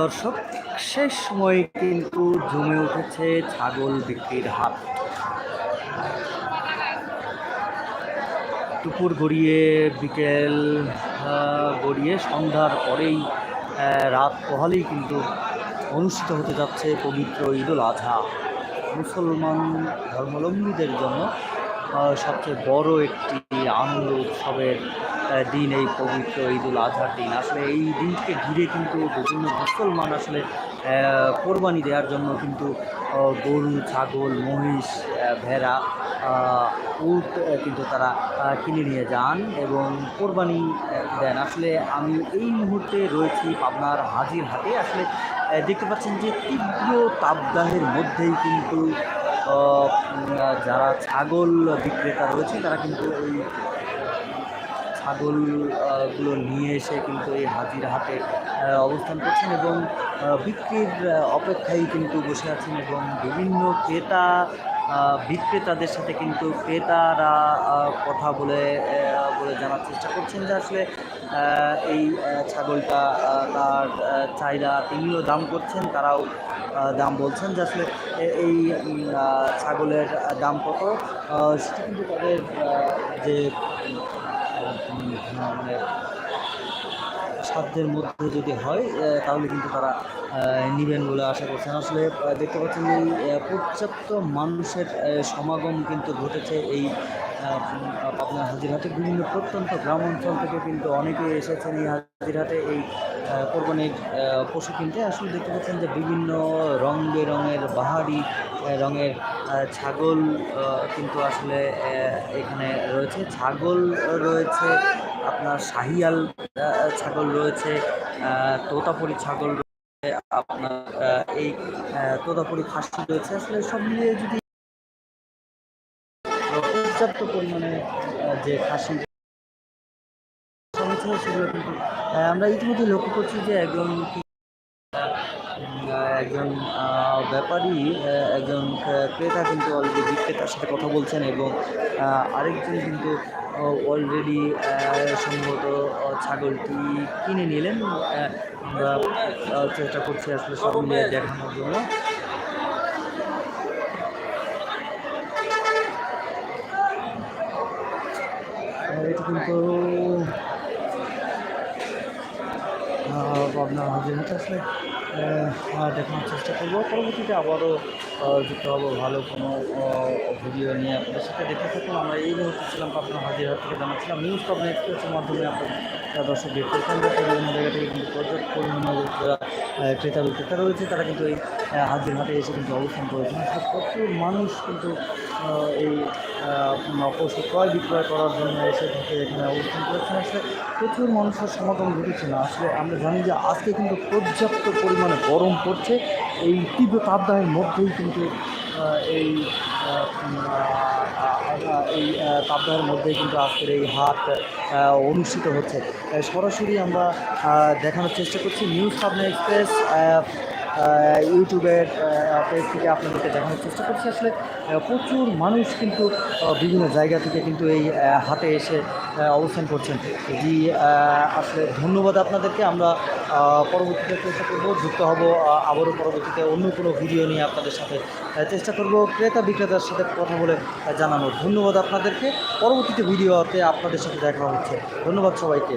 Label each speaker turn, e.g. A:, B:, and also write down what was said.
A: দর্শক, শেষ সময়ে কিন্তু জমে উঠেছে ছাগল বিক্রির হাট দুপুর গড়িয়ে, বিকেল গড়িয়ে সন্ধ্যার পরেই রাত পোহালেই কিন্তু অনুষ্ঠিত হতে যাচ্ছে পবিত্র ঈদুল আজহা। মুসলমান ধর্মাবলম্বীদের জন্য সবচেয়ে বড় একটি আনন্দ উৎসবের দিন এই পবিত্র ঈদুল আজহার দিন। আসলে এই দিনকে ঘিরে কিন্তু বিভিন্ন মুসলমান আসলে কোরবানি দেওয়ার জন্য কিন্তু গরু, ছাগল, মহিষ ভেড়া উট কিন্তু তারা কিনে নিয়ে যান এবং কোরবানি দেন। আসলে আমি এই মুহূর্তে রয়েছি পাবনার হাজির হাটে আসলে দেখতে পাচ্ছেন যে তীব্র তাপদাহের মধ্যেই কিন্তু যারা ছাগল বিক্রেতা রয়েছে তারা কিন্তু ওই ছাগল আহ, গুলো নিয়ে এসে কিন্তু এই হাজির হাটে অবস্থান করছেন এবং বিক্রির অপেক্ষায় কিন্তু বসে আছেন এবং বিভিন্ন ক্রেতা বিক্রেতাদের সাথে কিন্তু ক্রেতারা কথা বলে বলে জানার চেষ্টা করছেন যে আসলে এই ছাগলটা তার চাহিদা তিনিও দাম করছেন তারাও দাম বলছেন যে আসলে এই ছাগলের দাম কত? সেটা কিন্তু তাদের যে মানে সাধ্যের মধ্যে যদি হয় তাহলে কিন্তু তারা নেবেন বলে আশা করছেন। আসলে দেখতে পাচ্ছেন এই পর্যাপ্ত মানুষের সমাগম কিন্তু ঘটেছে এই আপনার হাজিরহাটে। বিভিন্ন প্রত্যন্ত গ্রাম অঞ্চল থেকে কিন্তু অনেকে এসেছেন এই হাজিরহাটে। এই কোরবানির পশু কিনতে। আসলে দেখতে পাচ্ছেন যে, বিভিন্ন রং বেরঙের বাহারি রঙের ছাগল কিন্তু আসলে এখানে রয়েছে। ছাগল রয়েছে, আপনার শাহিয়াল ছাগল রয়েছে তোতাপুরি ছাগল রয়েছে, আপনার এই তোতাপুরি খাসি রয়েছে। আসলে সব মিলিয়ে যদি পর্যাপ্ত পরিমাণে যে খাসি সেগুলো কিন্তু আমরা ইতিমধ্যে লক্ষ্য করছি যে একজন কি- একজন ব্যাপারী একজন ক্রেতা কিন্তু অলরেডি বিক্রেতার সাথে কথা বলছেন এবং আরেকজন কিন্তু অলরেডি সম্ভবত ছাগলটি কিনে নিলেন আমরা চেষ্টা করছি আসলে সব মিলিয়ে দেখানোর জন্য। কিন্তু আপনার হাজিরহাটে আসলে। দেখানোর চেষ্টা করব। পরবর্তীতে আবারও যুক্ত হব ভালো কোনো ভিডিও নিয়ে আপনাদের সাথে। দেখে থাকুন, আমরা এই মুহূর্তে ছিলাম, আপনার হাজিরহাট থেকে জানাচ্ছিলাম নিউজ পাবনা এক্সপ্রেসের মাধ্যমে আপনার দর্শক বিভিন্ন জায়গা থেকে কিন্তু পর্যাপ্ত পরিমাণে ক্রেতা বিক্রেতা রয়েছে, তারা কিন্তু এই হাজির হাটে এসে কিন্তু অবস্থান করেছেন। প্রচুর মানুষ কিন্তু এই পশু ক্রয় বিক্রয় করার জন্য এসে থাকে এখানে অবস্থান করেছেন। আসলে প্রচুর মানুষের সমাগম ঘটেছে না। আসলে আমরা জানি যে আজকে কিন্তু পর্যাপ্ত পরিমাণে গরম পড়ছে। এই তীব্র তাপদাহের মধ্যেই কিন্তু এই এই কাব্যের মধ্যে কিন্তু আজকের এই হাট অনুষ্ঠিত হচ্ছে। সরাসরি আমরা দেখানোর চেষ্টা করছি নিউজ পাবনা এক্সপ্রেস ইউটিউবের পেজ থেকে আপনাদেরকে দেখানোর চেষ্টা করছি। আসলে প্রচুর মানুষ কিন্তু বিভিন্ন জায়গা থেকে কিন্তু এই হাতে এসে অবস্থান করছেন। জি আসলে ধন্যবাদ আপনাদেরকে। আমরা পরবর্তীতে চেষ্টা করব যুক্ত হব আবারও পরবর্তীতে অন্য কোনো ভিডিও নিয়ে আপনাদের সাথে চেষ্টা করব ক্রেতা বিক্রেতার সাথে কথা বলে আহ, জানানোর। ধন্যবাদ আপনাদেরকে। পরবর্তীতে ভিডিওতে আপনাদের সাথে দেখা হচ্ছে। ধন্যবাদ সবাইকে।